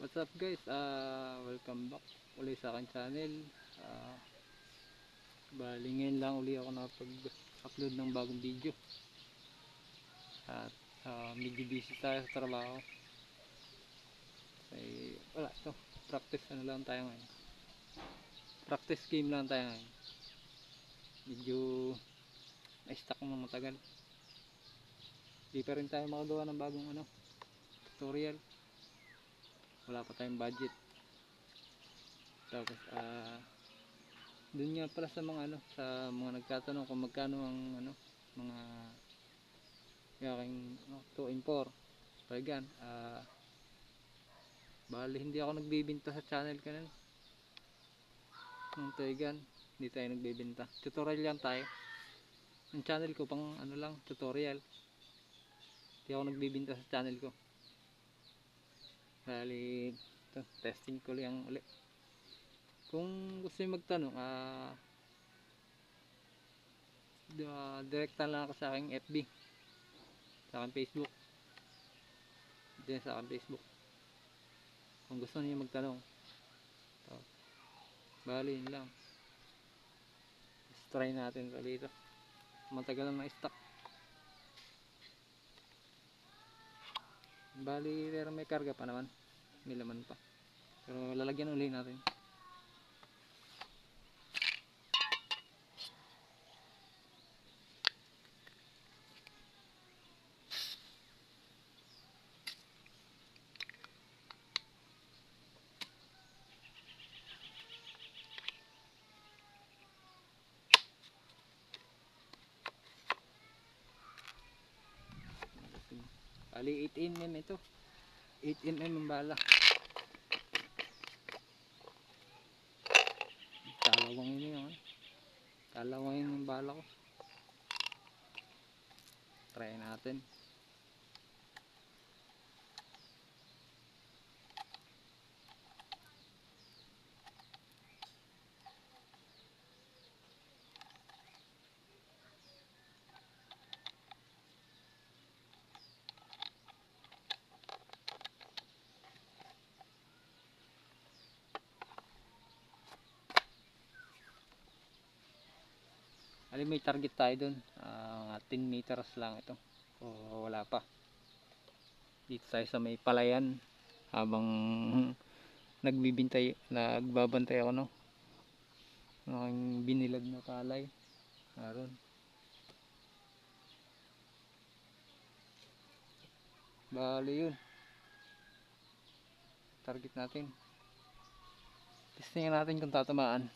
What's up guys? Ah, welcome back uli sa akin channel. Ah, bali ngayon lang uli ako nakapag-upload ng bagong video. At ah, medyo busy tayo sa trabaho. Ay, wala to. Practice ano lang tayo ngayon. Practice game lang tayo ngayon. Medyo na-stuck ng matagal. Di pa rin tayo makagawa ng bagong ano, tutorial wala pa tayong budget. Tapos ah dun nga pala sa mga ano sa mga nagtatanong kung magkano ang ano mga yaking no, 2 in 4 pagan ah bali hindi ako nagbibinta sa channel kanil ng Toygan hindi tayo nagbibinta. Tutorial lang tayo. Ang channel ko pang ano lang tutorial. Hindi ako nagbibinta sa channel ko Bali, ito, testing ko lang ulit. Kung gusto nyo magtanong, ah, uh, direktan lang ako sa aking FB. Sa aking Facebook. Diyan sa aking Facebook. Kung gusto niyo magtanong. Ito. Bali, yun lang. Let's try natin ito dito. Matagal na na-stock. Bali, pero may karga pa naman. May laman pa. Pero lalagyan uli natin. Bali 8mm ito. 8mm ang bala. Kalawang yun yun. Kalawang yun yung bala ko. Try natin. Alam may target tayo dun. Ah, 10 meters lang ito. O wala pa. Dito tayo sa may palayan. Habang nagbibintay, nagbabantay ako no. Ng aking binilag na kalay. Naroon. Bali yun. Target natin. Testingin natin kung tatamaan.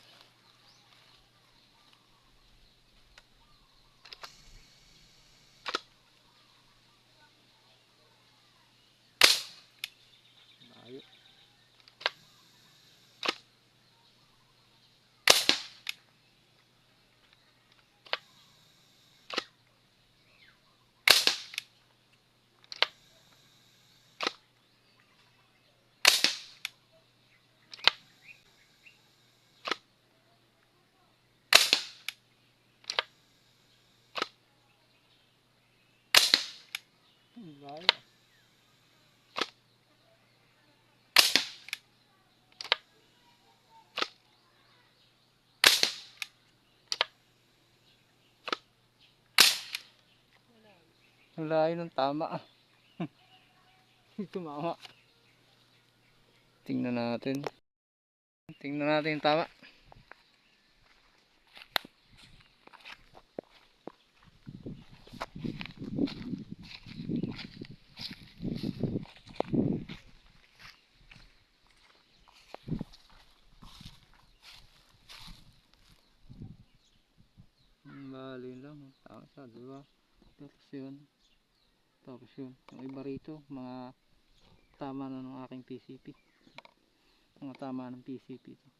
Ang layo ng tama ah. Tumama. Tingnan natin. Tingnan natin yung tama. Bali lang. Tama siya, di ba? Tapos yun. Tapos yun. Yung iba rito, mga tama na ng aking PCP. Mga tama ng PCP ito.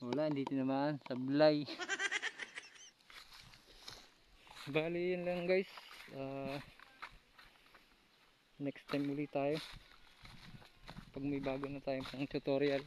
Wala, hindi tinamaan. Sablay. Bali yun lang guys. Ah, next time ulit tayo. Pag may bago na tayong tutorial.